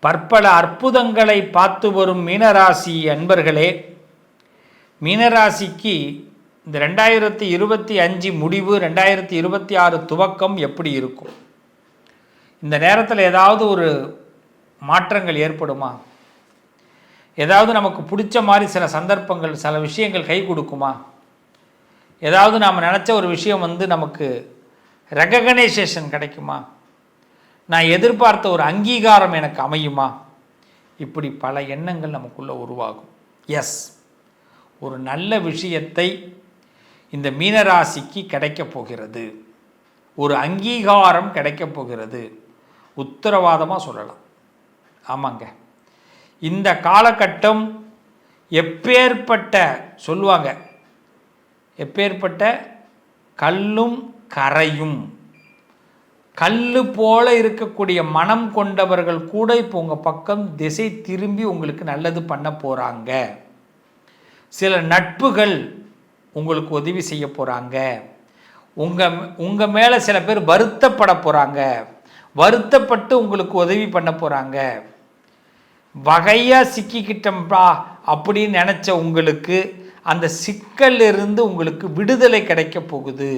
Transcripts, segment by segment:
பற்பல அற்புதங்களை பார்த்து வரும் மீனராசி அன்பர்களே மீனராசிக்கு இந்த ரெண்டாயிரத்தி இருபத்தி அஞ்சு முடிவு ரெண்டாயிரத்தி இருபத்தி ஆறு துவக்கம் எப்படி இருக்கும்? இந்த நேரத்தில் ஏதாவது ஒரு மாற்றங்கள் ஏற்படுமா? ஏதாவது நமக்கு பிடிச்ச மாதிரி சில சந்தர்ப்பங்கள் சில விஷயங்கள் கை கொடுக்குமா? ஏதாவது நாம் நினச்ச ஒரு விஷயம் வந்து நமக்கு ரெகக்னைசேஷன் கிடைக்குமா? நான் எதிர்பார்த்த ஒரு அங்கீகாரம் எனக்கு அமையுமா? இப்படி பல எண்ணங்கள் நமக்குள்ளே உருவாகும். எஸ் ஒரு நல்ல விஷயத்தை இந்த மீனராசிக்கு கிடைக்கப் போகிறது. ஒரு அங்கீகாரம் கிடைக்கப் போகிறது. உத்தரவாதமாக சொல்லலாம். ஆமாங்க. இந்த காலகட்டம் எப்பேற்பட்ட சொல்லுவாங்க எப்பேற்பட்ட கல்லும் கரையும். கல் போல இருக்கக்கூடிய மனம் கொண்டவர்கள் கூட இப்போ உங்கள் பக்கம் திசை திரும்பி உங்களுக்கு நல்லது பண்ண போகிறாங்க சில நட்புகள் உங்களுக்கு உதவி செய்ய போகிறாங்க உங்கள் உங்கள் மேலே சில பேர் வருத்தப்பட போகிறாங்க வருத்தப்பட்டு உங்களுக்கு உதவி பண்ண போகிறாங்க வகையாக சிக்கிக்கிட்டோம்ப்பா அப்படின்னு நினச்ச உங்களுக்கு அந்த சிக்கல்லிருந்து உங்களுக்கு விடுதலை கிடைக்க போகுது.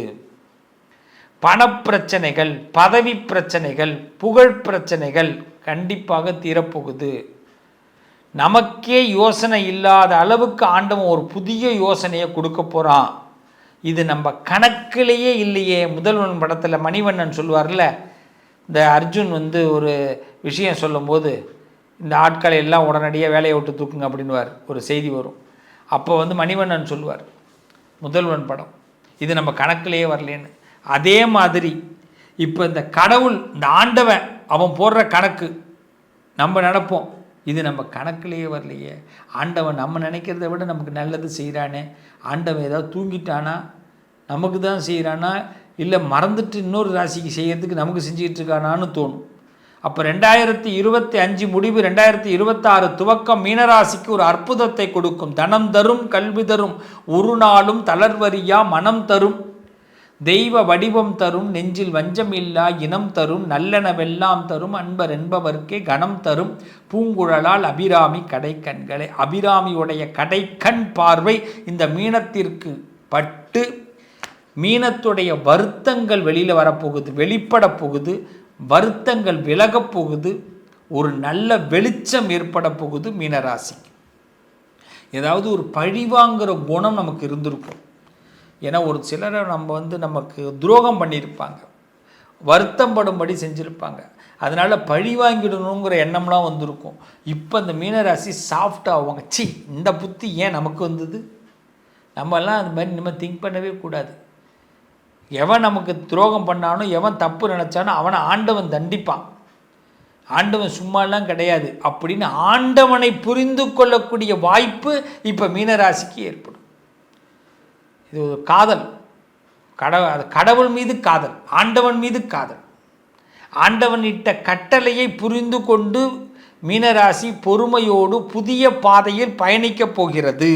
பணப்பிரச்சனைகள் பதவி பிரச்சனைகள் புகழ் பிரச்சனைகள் கண்டிப்பாக தீரப்போகுது. நமக்கே யோசனை இல்லாத அளவுக்கு ஆண்டவன் ஒரு புதிய யோசனையை கொடுக்க போகிறான் இது நம்ம கணக்கிலேயே இல்லையே. முதல்வன் படத்தில் மணிவண்ணன் சொல்லுவார்ல இந்த அர்ஜுன் வந்து ஒரு விஷயம் சொல்லும்போது இந்த ஆட்களை எல்லாம் உடனடியாக வேலையை விட்டு தூக்குங்க அப்படின்வார் ஒரு செய்தி வரும். அப்போ வந்து மணிவண்ணன் சொல்லுவார் முதல்வன் படம் இது நம்ம கணக்கிலேயே வரலேன்னு. அதே மாதிரி இப்போ இந்த கடவுள் இந்த ஆண்டவன் அவன் போடுற கணக்கு நம்ம நினப்போம். இது நம்ம கணக்கிலேயே வரலையே. ஆண்டவன் நம்ம நினைக்கிறத விட நமக்கு நல்லது செய்கிறானே ஆண்டவன் ஏதாவது தூங்கிட்டானா? நமக்கு தான் செய்கிறானா இல்லை மறந்துட்டு இன்னொரு ராசிக்கு செய்கிறதுக்கு நமக்கு செஞ்சுக்கிட்டு இருக்கானான்னு தோணும். அப்போ ரெண்டாயிரத்தி இருபத்தி அஞ்சு முடிவு ரெண்டாயிரத்தி இருபத்தாறு துவக்கம் மீனராசிக்கு ஒரு அற்புதத்தை கொடுக்கும். தனம் தரும் கல்வி தரும். ஒரு நாளும் தளர்வரியா மனம் தரும். தெய்வ வடிவம் தரும் நெஞ்சில் வஞ்சமில்லா இனம் தரும் நல்லனவெல்லாம் தரும் அன்பர் என்பவர்க்கே கணம் தரும் பூங்குழலால் அபிராமி கடைக்கண்களை அபிராமியுடைய கடைக்கண் பார்வை இந்த மீனத்திற்கு பட்டு மீனத்துடைய வருத்தங்கள் வெளியில் வரப்போகுது வெளிப்பட போகுது வருத்தங்கள் விலகப் போகுது ஒரு நல்ல வெளிச்சம் ஏற்பட போகுது மீனராசிக்கு. ஏதாவது ஒரு பழிவாங்கிற குணம் நமக்கு இருந்திருக்கும். ஏன்னா ஒரு சிலரை நம்ம வந்து நமக்கு துரோகம் பண்ணியிருப்பாங்க. வருத்தம் படும்படி செஞ்சுருப்பாங்க. அதனால் பழி வாங்கிடணுங்கிற எண்ணம்லாம் வந்திருக்கும். இப்போ இந்த மீனராசி சாஃப்டாக ஆவாங்க. சி இந்த புத்தி ஏன் நமக்கு வந்தது? நம்மெல்லாம் அது மாதிரி நம்ம திங்க் பண்ணவே கூடாது. எவன் நமக்கு துரோகம் பண்ணானோ எவன் தப்பு நினச்சானோ அவனை ஆண்டவன் தண்டிப்பான். ஆண்டவன் சும்மாலாம் கிடையாது. அப்படின்னு ஆண்டவனை புரிந்து கொள்ளக்கூடிய வாய்ப்பு இப்போ மீனராசிக்கு ஏற்படும். இது ஒரு காதல். கடவு அது கடவுள் மீது காதல் ஆண்டவன் மீது காதல். ஆண்டவன் இட்ட கட்டளையை புரிந்து கொண்டு மீனராசி பொறுமையோடு புதிய பாதையில் பயணிக்கப் போகிறது.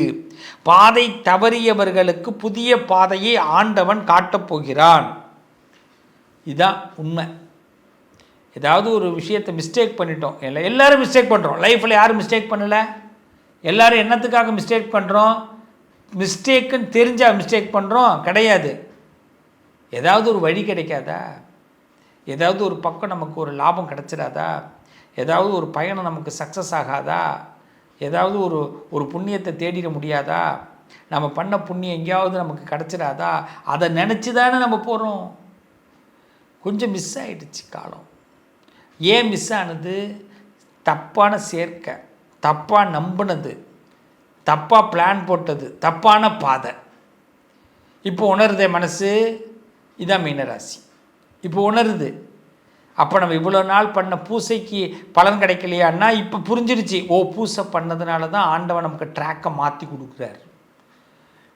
பாதை தவறியவர்களுக்கு புதிய பாதையை ஆண்டவன் காட்டப் போகிறான். இதுதான் உண்மை. ஏதாவது ஒரு விஷயத்தை மிஸ்டேக் பண்ணிட்டோம். எல்லா எல்லாரும் மிஸ்டேக் பண்ணுறோம் லைஃப்பில் யாரும் மிஸ்டேக் பண்ணலை? எல்லாரும் என்னத்துக்காக மிஸ்டேக் பண்ணுறோம் மிஸ்டேக்குன்னு தெரிஞ்சால் மிஸ்டேக் பண்ணுறோம் கிடையாது. ஏதாவது ஒரு வழி கிடைக்காதா? ஏதாவது ஒரு பக்கம் நமக்கு ஒரு லாபம் கிடச்சிடாதா? ஏதாவது ஒரு பயணம் நமக்கு சக்ஸஸ் ஆகாதா? ஏதாவது ஒரு ஒரு புண்ணியத்தை தேடிட முடியாதா? நம்ம பண்ண புண்ணியம் எங்கேயாவது நமக்கு கிடச்சிடாதா? அதை நினச்சி தானே நம்ம போகிறோம் கொஞ்சம் மிஸ் ஆகிடுச்சு காலம். ஏன் மிஸ் ஆனது? தப்பான சேர்க்கை தப்பாக நம்பினது. தப்பாக பிளான் போட்டது தப்பான பாதை. இப்போ உணருதே மனசு இதான் மீனராசி. இப்போ உணருது. அப்போ நம்ம இவ்வளோ நாள் பண்ண பூசைக்கு பலன் கிடைக்கலையான்னா இப்போ புரிஞ்சிருச்சு. ஓ பூசை பண்ணதுனால தான் ஆண்டவன் நமக்கு ட்ராக்கை மாற்றி கொடுக்குறாரு.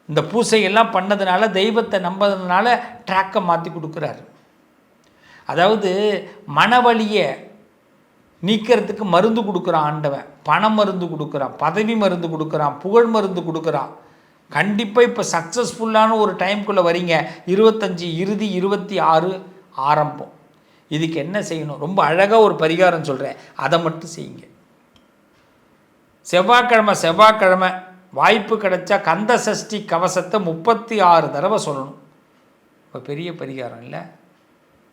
இந்த பூசையெல்லாம் பண்ணதுனால தெய்வத்தை நம்பதுனால ட்ராக்கை மாற்றி கொடுக்குறாரு. அதாவது மனவழியை நீக்கிறதுக்கு மருந்து கொடுக்குறான் ஆண்டவன். பண மருந்து கொடுக்குறான். பதவி மருந்து கொடுக்குறான். புகழ் மருந்து கொடுக்குறான். கண்டிப்பாக இப்போ சக்ஸஸ்ஃபுல்லான ஒரு டைம்குள்ளே வரீங்க. இருபத்தஞ்சி இறுதி இருபத்தி ஆறு ஆரம்பம். இதுக்கு என்ன செய்யணும்? ரொம்ப அழகாக ஒரு பரிகாரம் சொல்கிறேன் அதை மட்டும் செய்யுங்க. செவ்வாய்க்கிழமை செவ்வாய்க்கிழமை வாய்ப்பு கிடைச்சா கந்த சஷ்டி கவசத்தை முப்பத்தி ஆறு தடவை சொல்லணும். இப்போ பெரிய பரிகாரம் இல்லை?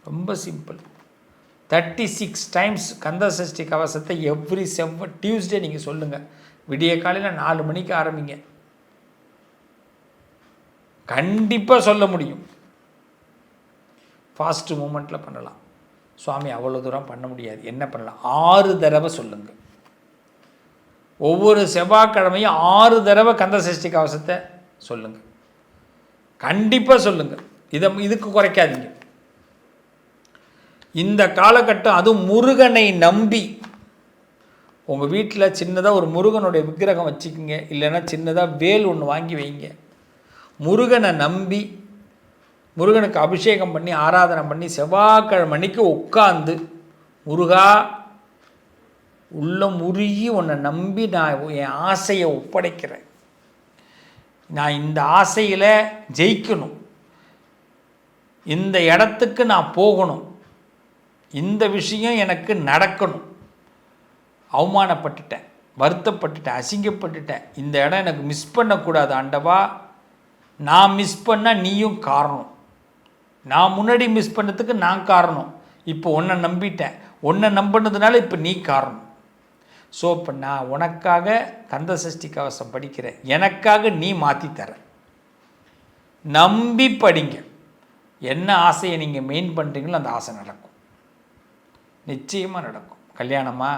ரொம்ப simple thirty six times Kandasashti கவசத்தை எவ்ரி செவ்வ டியூஸ்டே நீங்கள் சொல்லுங்கள் விடிய காலையில் நாலு மணிக்கு ஆரம்பிங்க. கண்டிப்பாக சொல்ல முடியும். ஃபாஸ்ட் மூமெண்ட்டில் பண்ணலாம். சுவாமி அவ்வளோ தூரம் பண்ண முடியாது. என்ன பண்ணலாம்? ஆறு தடவை சொல்லுங்கள் ஒவ்வொரு செவ்வாய்க்கிழமையும் ஆறு தடவை கந்தசஷ்டி கவசத்தை சொல்லுங்கள் கண்டிப்பாக சொல்லுங்கள் இதை இதுக்கு குறைக்காதீங்க. இந்த காலகட்டம் அதுவும் முருகனை நம்பி. உங்கள் வீட்டில் சின்னதாக ஒரு முருகனுடைய விக்கிரகம் வச்சுக்கோங்க இல்லைன்னா சின்னதாக வேல் ஒன்று வாங்கி வைங்க. முருகனை நம்பி முருகனுக்கு அபிஷேகம் பண்ணி ஆராதனை பண்ணி செவ்வாய்க்கிழமணிக்கு உட்காந்து முருகா உள்ளம் உருகி உன்னை நம்பி நான் என் ஆசையை ஒப்படைக்கிறேன். நான் இந்த ஆசையில் ஜெயிக்கணும். இந்த இடத்துக்கு நான் போகணும். இந்த விஷயம் எனக்கு நடக்கணும். அவமானப்பட்டுட்டேன் வருத்தப்பட்டுட்டேன் அசிங்கப்பட்டுட்டேன். இந்த இடம் எனக்கு மிஸ் பண்ணக்கூடாது ஆண்டவா. நான் மிஸ் பண்ணால் நீயும் காரணம். நான் முன்னாடி மிஸ் பண்ணதுக்கு நான் காரணம். இப்போ உன்னை நம்பிட்டேன். உன்னை நம்பினதுனால இப்போ நீ காரணம். ஸோ இப்போ நான் உனக்காக கந்த சஷ்டி கவசம் படிக்கிறேன். எனக்காக நீ மாற்றி தர. நம்பி படிங்க. என்ன ஆசையை நீங்கள் மெயின் பண்ணுறீங்களோ அந்த ஆசை நடக்கும். நிச்சயமாக நடக்கும். கல்யாணமா?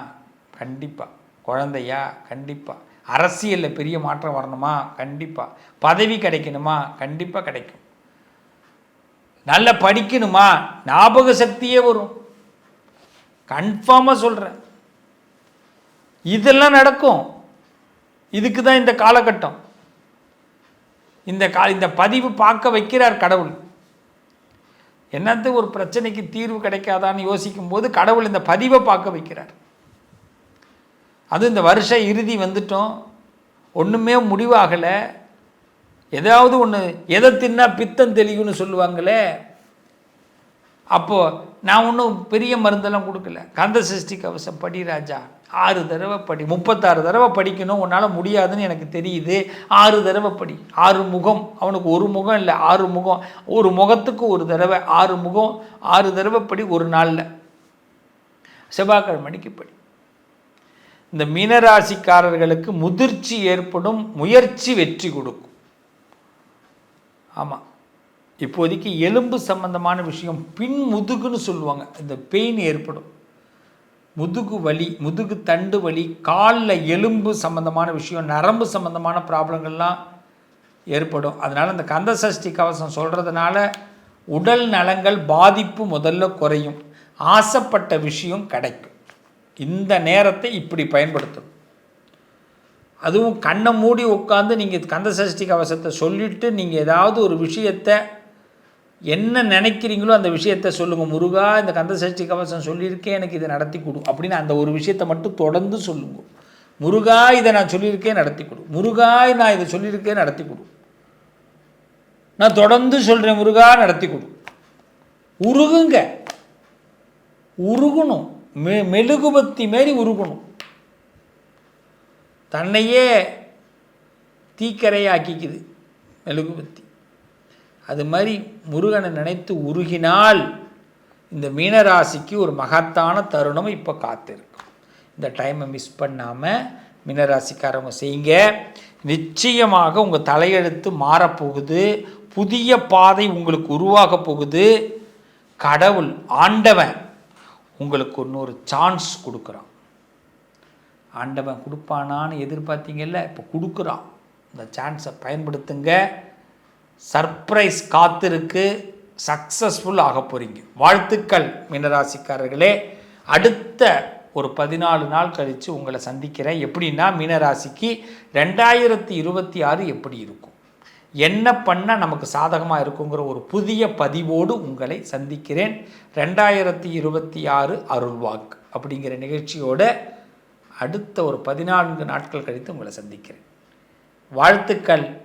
கண்டிப்பாக குழந்தையா? கண்டிப்பாக அரசியலில் பெரிய மாற்றம் வரணுமா? கண்டிப்பாக பதவி கிடைக்கணுமா? கண்டிப்பாக கிடைக்கும். நல்லா படிக்கணுமா? ஞாபக சக்தியே வரும். கன்ஃபார்மாக சொல்கிறேன் இதெல்லாம் நடக்கும். இதுக்கு தான் இந்த காலகட்டம். இந்த கா இந்த பதிவு பார்க்க வைக்கிறார் கடவுள். என்னது ஒரு பிரச்சனைக்கு தீர்வு கிடைக்காதான்னு யோசிக்கும் போது கடவுள் இந்த பதிவை பார்க்க வைக்கிறார். அது இந்த வருஷ இறுதி வந்துட்டோம். ஒன்றுமே முடிவாகலை. ஏதாவது ஒன்று எதை தின்னா பித்தம் தெளிவுன்னு சொல்லுவாங்களே அப்போது நான் ஒன்றும் பெரிய மருந்தெல்லாம் கொடுக்கல. கந்த சஷ்டி கவசம் படி ராஜா. ஆறு தடவை படி முப்பத்தாறு தடவை படிக்கணும் உன்னால் முடியாதுன்னு எனக்கு தெரியுது. ஆறு தடவை படி. ஆறு முகம். அவனுக்கு ஒரு முகம் இல்லை ஆறு முகம். ஒரு முகத்துக்கு ஒரு தடவை ஆறு முகம் ஆறு தடவை படி ஒரு நாளில். செவ்வாய்க்கிழமைக்கு படி. இந்த மீனராசிக்காரர்களுக்கு முதிர்ச்சி ஏற்படும் முயற்சி வெற்றி கொடுக்கும். ஆமாம் இப்போதைக்கு எலும்பு சம்பந்தமான விஷயம் பின் முதுகுன்னு சொல்லுவாங்க. இந்த பெயின் ஏற்படும். முதுகு வலி முதுகு தண்டு வலி காலில் எலும்பு சம்பந்தமான விஷயம் நரம்பு சம்பந்தமான ப்ராப்ளங்கள்லாம் ஏற்படும். அதனால் அந்த கந்த சஷ்டி கவசம் சொல்கிறதுனால உடல் நலங்கள் பாதிப்பு முதல்ல குறையும். ஆசைப்பட்ட விஷயம் கிடைக்கும். இந்த நேரத்தை இப்படி பயன்படுத்தணும். அதுவும் கண்ணை மூடி உட்காந்து நீங்கள் கந்த சஷ்டி கவசத்தை சொல்லிவிட்டு நீங்கள் ஏதாவது ஒரு விஷயத்தை என்ன நினைக்கிறீங்களோ அந்த விஷயத்த சொல்லுங்கள் முருகா இந்த கந்த சஷ்டி கவசம் சொல்லியிருக்கேன் எனக்கு இதை நடத்தி கொடு அப்படின்னு அந்த ஒரு விஷயத்தை மட்டும் தொடர்ந்து சொல்லுங்க. முருகா இதை நான் சொல்லியிருக்கேன் நடத்தி கொடு. முருகா நான் இதை சொல்லியிருக்கேன் நடத்தி கொடு. நான் தொடர்ந்து சொல்கிறேன் முருகா நடத்தி கொடு. உருகுங்க. உருகணும். மெ மெழுகுபத்தி மாரி உருகணும். தன்னையே தீக்கரையாக்கிக்குது மெழுகுபத்தி அது மாதிரி முருகனை நினைத்து உருகினால் இந்த மீனராசிக்கு ஒரு மகத்தான தருணம் இப்போ காத்திருக்கும் இந்த டைமை மிஸ் பண்ணாமல் மீனராசிக்காரவங்க செய்யுங்க. நிச்சயமாக உங்கள் தலையெழுத்து மாறப்போகுது. புதிய பாதை உங்களுக்கு உருவாக போகுது. கடவுள் ஆண்டவன் உங்களுக்கு இன்னொரு சான்ஸ் கொடுக்குறான். ஆண்டவன் கொடுப்பானான்னு எதிர்பார்த்தீங்கல்ல? இப்போ கொடுக்குறான். இந்த சான்ஸை பயன்படுத்துங்க. சர்ப்ரைஸ் காத்திருக்கு சக்ஸஸ்ஃபுல் ஆக போகிறீங்க வாழ்த்துக்கள் மீனராசிக்காரர்களே அடுத்த ஒரு பதினாலு நாள் கழித்து உங்களை சந்திக்கிறேன். எப்படின்னா மீனராசிக்கு ரெண்டாயிரத்தி இருபத்தி ஆறு எப்படி இருக்கும்? என்ன பண்ணால் நமக்கு சாதகமாக இருக்குங்கிற ஒரு புதிய பதிவோடு உங்களை சந்திக்கிறேன். ரெண்டாயிரத்தி இருபத்தி ஆறு அருள்வாக்கு அப்படிங்கிற நிகழ்ச்சியோட அடுத்த ஒரு பதினான்கு நாட்கள் கழித்து உங்களை சந்திக்கிறேன். வாழ்த்துக்கள்.